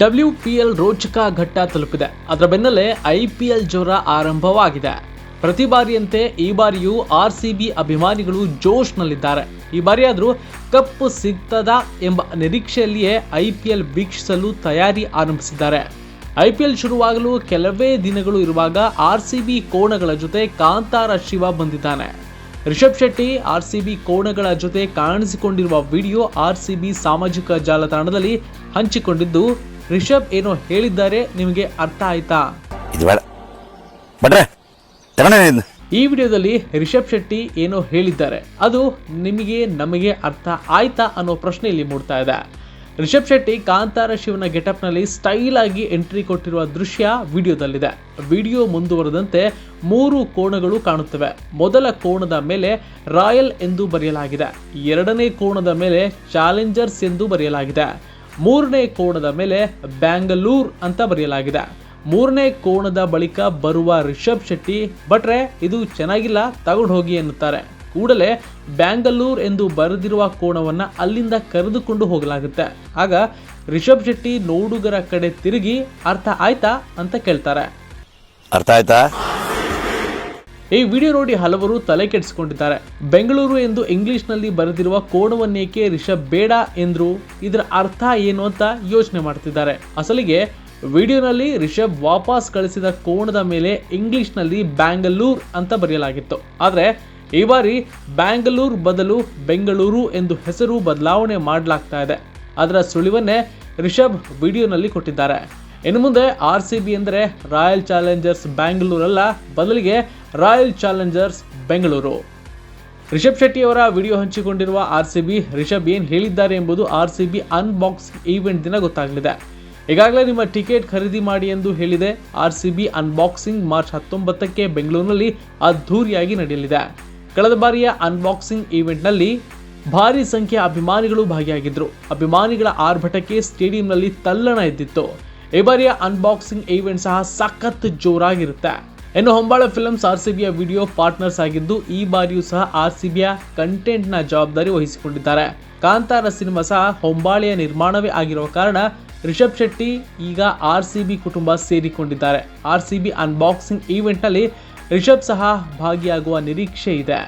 W P L ರೋಚಕ ಘಟ್ಟ ತಲುಪಿದೆ. ಅದರ ಬೆನ್ನಲ್ಲೇ ಐ ಪಿ ಎಲ್ ಜ್ವರ ಆರಂಭವಾಗಿದೆ. ಪ್ರತಿ ಬಾರಿಯಂತೆ ಈ ಬಾರಿಯೂ ಆರ್ ಸಿ ಬಿ ಅಭಿಮಾನಿಗಳು ಜೋಶ್ನಲ್ಲಿದ್ದಾರೆ. ಈ ಬಾರಿಯಾದರೂ ಕಪ್ ಸಿಗ್ತದಾ ಎಂಬ ನಿರೀಕ್ಷೆಯಲ್ಲಿಯೇ ಐ ಪಿ ಎಲ್ ವೀಕ್ಷಿಸಲು ತಯಾರಿ ಆರಂಭಿಸಿದ್ದಾರೆ. ಐ ಪಿ ಎಲ್ ಶುರುವಾಗಲು ಕೆಲವೇ ದಿನಗಳು ಇರುವಾಗ ಆರ್ ಸಿ ಬಿ ಕೋಣಗಳ ಜೊತೆ ಕಾಂತಾರ ಶಿವ ಬಂದಿದ್ದಾನೆ. Rishab Shetty R C B ಕೋಣಗಳ ಜೊತೆ ಕಾಣಿಸಿಕೊಂಡಿರುವ ವಿಡಿಯೋ ಆರ್ ಸಿ ಬಿ ಸಾಮಾಜಿಕ ಜಾಲತಾಣದಲ್ಲಿ ಹಂಚಿಕೊಂಡಿದ್ದು ರಿಷಬ್ ಏನೋ ಹೇಳಿದ್ದಾರೆ ನಿಮಗೆ ಅರ್ಥ ಆಯ್ತಾ? ಈ ವಿಡಿಯೋದಲ್ಲಿ ರಿಷಬ್ ಶೆಟ್ಟಿ ಏನೋ ಹೇಳಿದ್ದಾರೆ. ಅದು ನಿಮಗೆ ನಮಗೆ ಅರ್ಥ ಆಯ್ತಾ ಅನ್ನೋ ಪ್ರಶ್ನೆ ಇಲ್ಲಿ ಮೂಡ್ತಾ ಇದೆ. ರಿಷಬ್ ಶೆಟ್ಟಿ ಕಾಂತಾರ ಶಿವನ ಗೆಟಪ್ನಲ್ಲಿ ಸ್ಟೈಲ್ ಆಗಿ ಎಂಟ್ರಿ ಕೊಟ್ಟಿರುವ ದೃಶ್ಯ ವಿಡಿಯೋದಲ್ಲಿದೆ. ವಿಡಿಯೋ ಮುಂದುವರೆದಂತೆ ಮೂರು ಕೋಣಗಳು ಕಾಣುತ್ತವೆ. ಮೊದಲ ಕೋಣದ ಮೇಲೆ ರಾಯಲ್ ಎಂದು ಬರೆಯಲಾಗಿದೆ. ಎರಡನೇ ಕೋಣದ ಮೇಲೆ ಚಾಲೆಂಜರ್ಸ್ ಎಂದು ಬರೆಯಲಾಗಿದೆ. ಮೂರನೇ ಕೋಣದ ಮೇಲೆ ಬ್ಯಾಂಗಲೂರ್ ಅಂತ ಬರೆಯಲಾಗಿದೆ. ಮೂರನೇ ಕೋಣದ ಬಳಿಕ ಬರುವ ರಿಷಬ್ ಶೆಟ್ಟಿ ಬಟ್ರೆ ಇದು ಚೆನ್ನಾಗಿಲ್ಲ, ತಗೊಂಡು ಹೋಗಿ, ಎನ್ನುತ್ತಾರೆ. ಕೂಡಲೇ ಬ್ಯಾಂಗಲೂರ್ ಎಂದು ಬರೆದಿರುವ ಕೋಣವನ್ನು ಅಲ್ಲಿಂದ ಕರೆದುಕೊಂಡು ಹೋಗಲಾಗುತ್ತೆ. ಆಗ ರಿಷಬ್ ಶೆಟ್ಟಿ ನೋಡುಗರ ಕಡೆ ತಿರುಗಿ, ಅರ್ಥ ಆಯ್ತಾ? ಅಂತ ಕೇಳ್ತಾರೆ. ಅರ್ಥ ಆಯ್ತಾ? ಈ ವಿಡಿಯೋ ನೋಡಿ ಹಲವರು ತಲೆ ಕೆಡಿಸಿಕೊಂಡಿದ್ದಾರೆ. ಬೆಂಗಳೂರು ಎಂದು ಇಂಗ್ಲಿಷ್ನಲ್ಲಿ ಬರೆದಿರುವ ಕೋಣವನ್ನೇಕೆ ರಿಷಬ್ ಬೇಡ ಎಂದ್ರು ಇದರ ಅರ್ಥ ಏನು ಅಂತ ಯೋಚನೆ ಮಾಡ್ತಿದ್ದಾರೆ. ಅಸಲಿಗೆ ವಿಡಿಯೋನಲ್ಲಿ ರಿಷಬ್ ವಾಪಸ್ ಕಳಿಸಿದ ಕೋಣದ ಮೇಲೆ ಇಂಗ್ಲಿಷ್ನಲ್ಲಿ ಬ್ಯಾಂಗಲೂರ್ ಅಂತ ಬರೆಯಲಾಗಿತ್ತು. ಆದರೆ ಈ ಬಾರಿ ಬ್ಯಾಂಗಲೂರ್ ಬದಲು ಬೆಂಗಳೂರು ಎಂದು ಹೆಸರು ಬದಲಾವಣೆ ಮಾಡಲಾಗ್ತಾ ಇದೆ. ಅದರ ಸುಳಿವನ್ನೇ ರಿಷಬ್ ವಿಡಿಯೋನಲ್ಲಿ ಕೊಟ್ಟಿದ್ದಾರೆ. ಇನ್ನು ಮುಂದೆ ಆರ್ ಸಿ ಬಿ ಅಂದರೆ ರಾಯಲ್ ಚಾಲೆಂಜರ್ಸ್ ಬ್ಯಾಂಗ್ಳೂರಲ್ಲ, ಬದಲಿಗೆ ರಾಯಲ್ ಚಾಲೆಂಜರ್ಸ್ ಬೆಂಗಳೂರು. ರಿಷಬ್ ಶೆಟ್ಟಿ ಅವರ ವಿಡಿಯೋ ಹಂಚಿಕೊಂಡಿರುವ ಆರ್ ಸಿ ಬಿ ರಿಷಬ್ ಏನು ಹೇಳಿದ್ದಾರೆ ಎಂಬುದು R C B unboxing event ದಿನ ಗೊತ್ತಾಗಲಿದೆ. ಈಗಾಗಲೇ ನಿಮ್ಮ ಟಿಕೆಟ್ ಖರೀದಿ ಮಾಡಿ ಎಂದು ಹೇಳಿದೆ. R C B unboxing March ಹತ್ತೊಂಬತ್ತಕ್ಕೆ ಬೆಂಗಳೂರಿನಲ್ಲಿ ಅದ್ಧೂರಿಯಾಗಿ ನಡೆಯಲಿದೆ. ಕಳೆದ ಬಾರಿಯ ಅನ್ಬಾಕ್ಸಿಂಗ್ ಈವೆಂಟ್ನಲ್ಲಿ ಭಾರಿ ಸಂಖ್ಯೆಯ ಅಭಿಮಾನಿಗಳು ಭಾಗಿಯಾಗಿದ್ದರು ಅಭಿಮಾನಿಗಳ ಆರ್ಭಟಕ್ಕೆ ಸ್ಟೇಡಿಯಂನಲ್ಲಿ ತಲ್ಲಣ ಎದ್ದಿತ್ತು. ಈ ಬಾರಿಯ ಅನ್ಬಾಕ್ಸಿಂಗ್ ಈವೆಂಟ್ ಸಹ ಸಖತ್ ಜೋರಾಗಿರುತ್ತೆ. ಇನ್ನು ಹೊಂಬಾಳ ಫಿಲಮ್ಸ್ ಆರ್ ಸಿ ಬಿಯ ವಿಡಿಯೋ ಪಾರ್ಟ್ನರ್ಸ್ ಆಗಿದ್ದು, ಈ ಬಾರಿಯೂ ಸಹ ಆರ್ ಸಿ ಬಿಯ ಕಂಟೆಂಟ್ನ ಜವಾಬ್ದಾರಿ ವಹಿಸಿಕೊಂಡಿದ್ದಾರೆ. ಕಾಂತಾರ ಸಿನಿಮಾ ಸಹ ಹೊಂಬಾಳೆಯ ನಿರ್ಮಾಣವೇ ಆಗಿರುವ ಕಾರಣ ರಿಷಬ್ ಶೆಟ್ಟಿ ಈಗ ಆರ್ ಸಿ ಬಿ ಕುಟುಂಬ ಸೇರಿಕೊಂಡಿದ್ದಾರೆ. ಆರ್ ಸಿ ಬಿ ಅನ್ಬಾಕ್ಸಿಂಗ್ ಈವೆಂಟ್ನಲ್ಲಿ ರಿಷಬ್ ಸಹ ಭಾಗಿಯಾಗುವ ನಿರೀಕ್ಷೆ ಇದೆ.